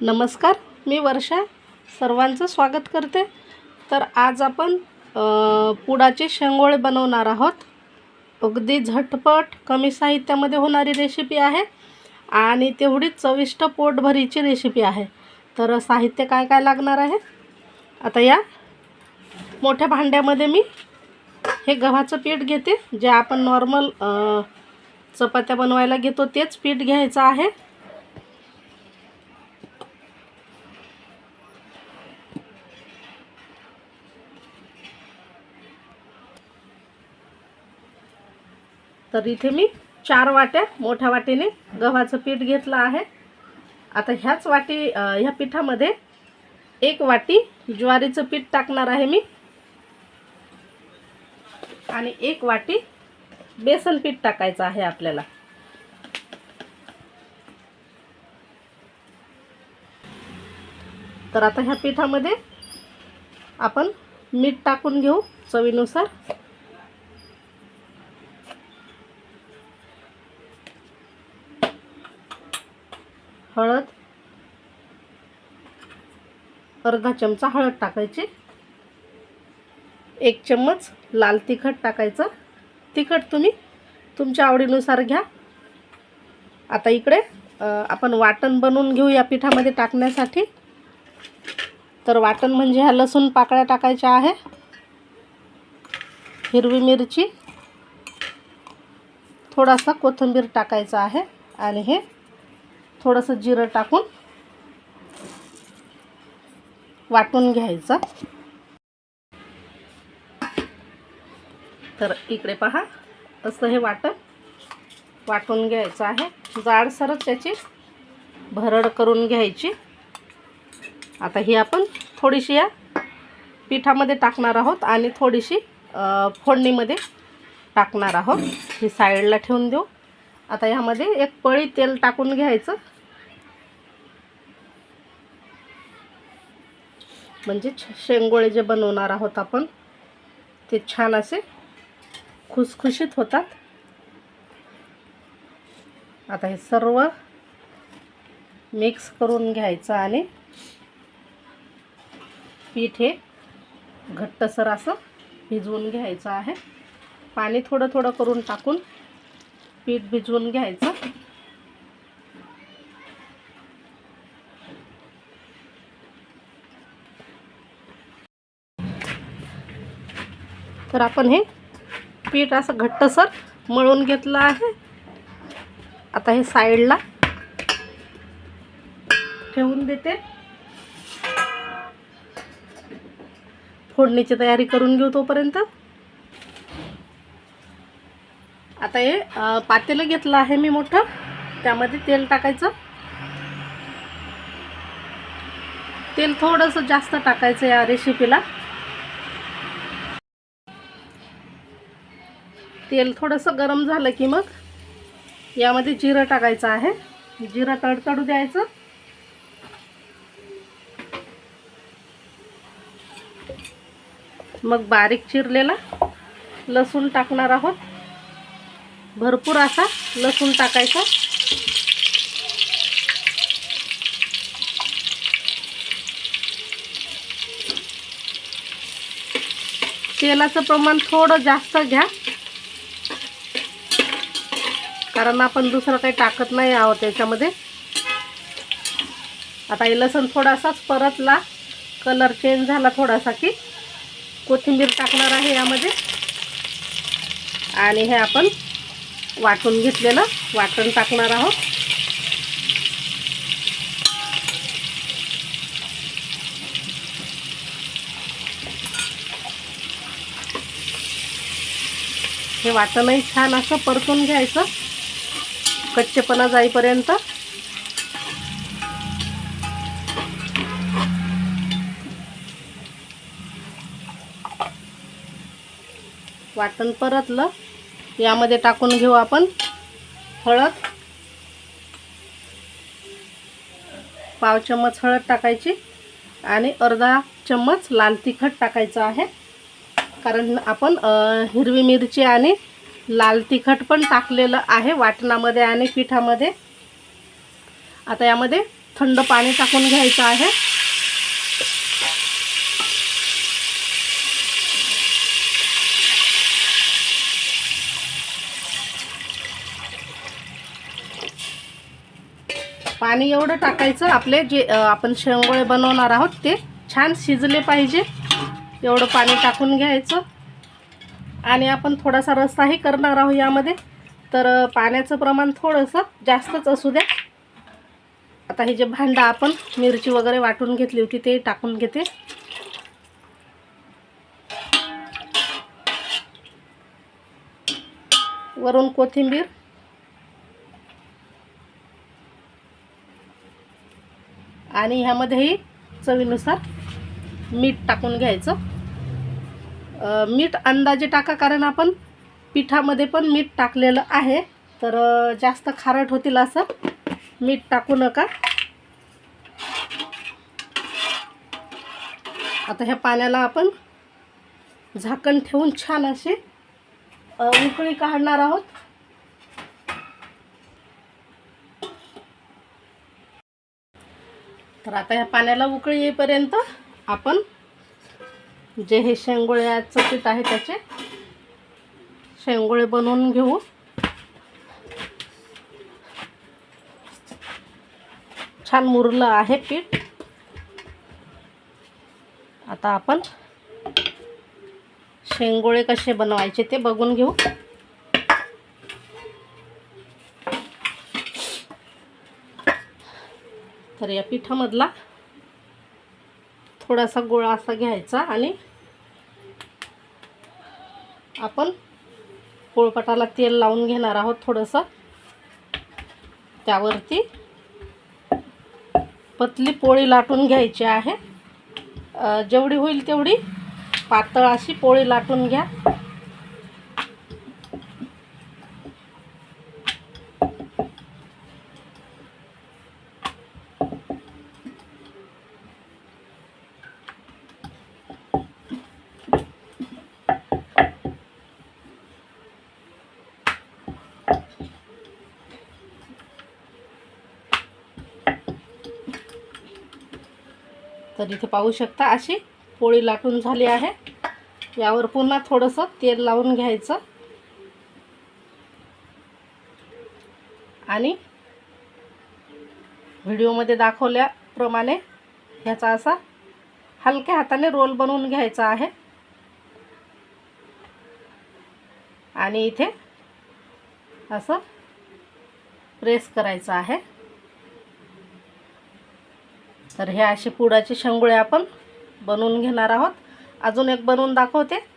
नमस्कार मी वर्षा सर्वांचं स्वागत करते. तर आज आपण पुडाचे शेंगोळे बनवणार आहोत. अगदी झटपट कमी साहित्यामध्ये होणारी रेसिपी आहे आणि तेवढीच चविष्ट पोटभरीची रेसिपी आहे. तर साहित्य काय काय लागणार आहे? आता या. मोठ्या भांड्यामध्ये मी हे गव्हाचं पीठ घेते. जे आपण नॉर्मल चपात्या बनवायला घेतो तेच पीठ घ्यायचं आहे. तर इथे मी चार वाट्या मोठ्या वाटीने गव्हाचं पीठ घेतलं आहे. आता ह्याच वाटी ह्या पिठामध्ये एक वाटी ज्वारीचं पीठ टाकणार आहे मी. आणि एक वाटी बेसन पीठ टाकायचं आहे आपल्याला. तर आता ह्या पिठामध्ये आपण मीठ टाकून घेऊ चवीनुसार. हळद अर्धा चमचा हळद टाकायची. एक चम्मच लाल तिखट टाकायचं. तिखट तुम्ही तुमच्या आवडीनुसार घ्या. आता इकडे आपण वाटण बनवून घेऊ या पिठामध्ये टाकण्यासाठी. तर वाटण म्हणजे ह्या लसूण पाकळ्या टाकायच्या आहे. हिरवी मिरची थोडासा कोथिंबीर टाकायचा आहे. आणि हे थोडंसं जिरं टाकून वाटून घ्यायचं. तर इकडे पहा असं हे वाटण वाटून घ्यायचं आहे. जाडसरच त्याची भरड करून घ्यायची. आता ही आपण थोडीशी या पिठामध्ये टाकणार आहोत आणि थोडीशी फोडणीमध्ये टाकणार आहोत. ही साईडला ठेवून देऊ. आता ह्यामध्ये एक पळी तेल टाकून घ्यायचं. म्हणजे शेंगोळे जे बनवणार आहोत आपण ते छान असे खुसखुशीत होतात. आता हे सर्व मिक्स करून घ्यायचं आणि पीठ हे घट्टसर असं भिजवून घ्यायचं आहे. पाणी थोडं थोडं करून टाकून पीठ भिजवून घ्यायचं. तर आपण हे पीठ असं घट्टसर मळून घेतलं आहे. आता हे साईडला ठेवून देते. फोडणीची तयारी करून घेऊ तोपर्यंत. आता हे पातेलं घेतलं आहे मी मोठं. त्यामध्ये तेल टाकायचं. तेल थोडंसं जास्त टाकायचं या रेसिपीला तेल थोडंसं गरम झालं की मग यामध्ये जिरं टाकायचं आहे. जिरं तडतडू द्यायचं. मग बारीक चिरलेला लसूण टाकणार आहोत. भरपूर असा लसूण टाकायचा. तेलाचं प्रमाण थोडं जास्त घ्या. कारण आपण दुसरं काही टाकत नाही आहोत त्याच्यामध्ये आता हे लसूण थोडासाच परतला. कलर चेंज झाला थोडासा की कोथिंबीर टाकणार आहे यामध्ये. आणि हे आपण वाटून घेतलेलं वाटण टाकणार आहोत. हे वाटणही छान असं परतून घ्यायचं. कच्चेपणा जाईपर्यंत. वाटण परतलं. यामध्ये टाकून घेऊ आपण हळद. पाव चम्मच हळद टाकायची आणि अर्धा चम्मच लाल तिखट टाकायचं आहे. कारण आपण हिरवी मिरची आणि लाल तिखट पण टाकलेलं आहे वाटणामध्ये आणि पिठामध्ये. आता यामध्ये थंड पाणी टाकून घ्यायचं आहे. पाणी एवढं टाकायचं आपले जे आपण शेंगोळे बनवणार आहोत ते छान शिजले पाहिजे. एवढं पाणी टाकून घ्यायचं. आणि आपण थोडासा रस्साही करणार आहोत यामध्ये. तर पाण्याचं प्रमाण थोडंसं जास्तच असू द्या. आता हे जे भांडं आपण मिरची वगैरे वाटून घेतली होती ते टाकून घेते. वरून कोथिंबीर. आणि ह्यामध्येही चवीनुसार मीठ टाकून घ्यायचं. मीठ अंदाजे टाका कारण आपण पिठामध्ये पण मीठ टाकलेलं आहे. तर जास्त खारट होतील असं मीठ टाकू नका. आता ह्या पाण्याला आपण झाकण ठेवून छान अशी उकळी काढणार आहोत. तर आता ह्या पाण्याला उकळी येईपर्यंत आपण जे हे शेंगोळ्याचं पीठ आहे त्याचे शेंगोळे बनवून घेऊ. छान मुरलं आहे पीठ. आता आपण शेंगोळे कसे बनवायचे ते बघून घेऊ. तर या पिठामधला थोडासा गोळा असा घ्यायचा आणि आपण पोळपाटाला तेल लावून घेणार आहोत थोडंसं. त्यावरती पतली पोळी लाटून घ्यायची आहे. जेवढी होईल तेवढी पातळ अशी पोळी लाटून घ्या. तर इथे पाहू शकता अशी पोळी लाटून झाली आहे. यावर पुन्हा थोडंसं तेल लावून घ्यायचं. आणि व्हिडिओमध्ये दाखवल्याप्रमाणे ह्याचा असा हलक्या हाताने रोल बनवून घ्यायचा आहे. आणि इथे असं प्रेस करायचं आहे. तर हे अशी पुडाचे शेंगुळे आपण बनवून घेणार आहोत. अजून एक बनवून दाखवते.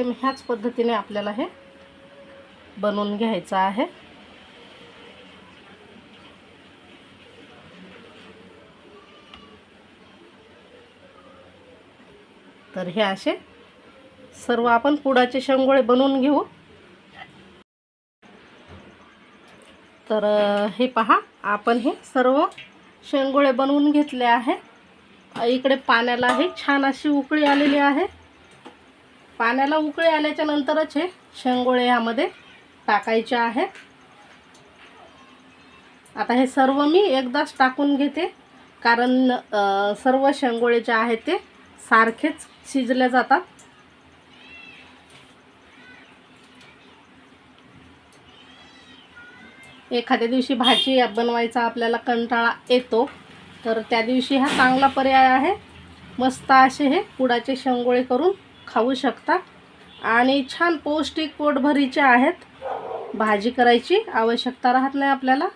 सेम ह्याच पद्धतीने आपल्याला हे बनवून घ्यायचं आहे. तर हे असे सर्व आपण पुडाचे शेंगोळे बनवून घेऊ. तर हे पहा आपण हे सर्व शेंगोळे बनवून घेतले आहे. इकडे पाण्याला हे छान अशी उकळी आलेली आहे. पाण्याला उकळी आल्याच्या नंतरच हे शेंगोळे ह्यामध्ये टाकायचे आहेत. आता हे सर्व मी एकदाच टाकून घेते. कारण सर्व शेंगोळे जे आहेत ते सारखेच शिजले जातात. एखाद्या दिवशी भाजी बनवायचा आपल्याला कंटाळा येतो तर त्या दिवशी हा चांगला पर्याय आहे. मस्त असे हे पुडाचे शेंगोळे करून खाऊ शकता. आणि छान पौष्टिक पोटभरीचे आहेत. भाजी करायची आवश्यकता राहत नाही आपल्याला.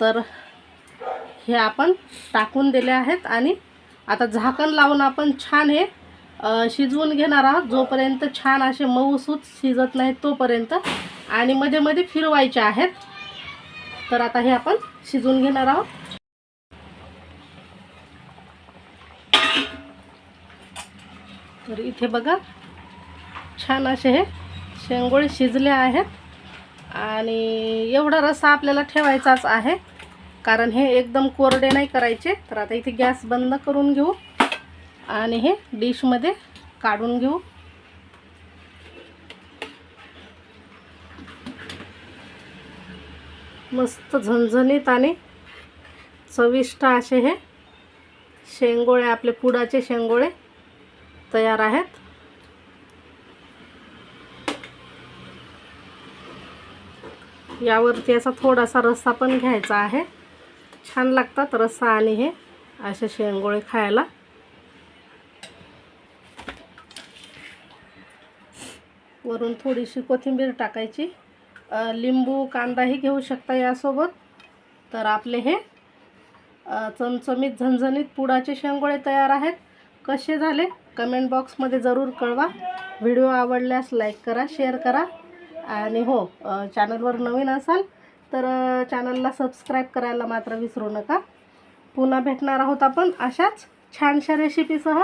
तर हे आपण टाकून दिले आहेत आणि आता झाकण लावून आपण छान हे शिजवून घेणार आहोत. जोपर्यंत छान असे मऊसूत शिजत नाहीत तोपर्यंत. आणि मध्ये मध्ये फिरवायचे आहेत. तर आता हे आपण शिजवून घेणार आहोत. तर इथे बघा छान असे हे शेंगोळे शिजले आहेत. आणि एवढा रस्सा आपल्याला ठेवायचाच आहे कारण हे एकदम कोरडे नाही करायचे. तर आता इथे गॅस बंद करून घेऊ आणि हे डिशमध्ये काढून घेऊ. मस्त झणझणीत आणि चविष्ट असे हे शेंगोळे आपले पुडाचे शेंगोळे. तयार आहेत. यावरती असा थोडासा रस्सा पण घ्यायचा आहे. छान लागतात रस्सा आणि हे असे शेंगोळे खायला. वरून थोडीशी कोथिंबीर टाकायची. लिंबू कांदाही घेऊ शकता यासोबत. तर आपले हे चमचमीत झणझणीत पुडाचे शेंगोळे तयार आहेत. कसे झाले? कमेंट बॉक्समध्ये जरूर कळवा. व्हिडिओ आवडल्यास लाईक करा शेअर करा. आणि हो चॅनलवर नवीन असाल तर चॅनलला सबस्क्राईब करायला मात्र विसरू नका. पुन्हा भेटणार आहोत आपण अशाच छानशा रेसिपीसह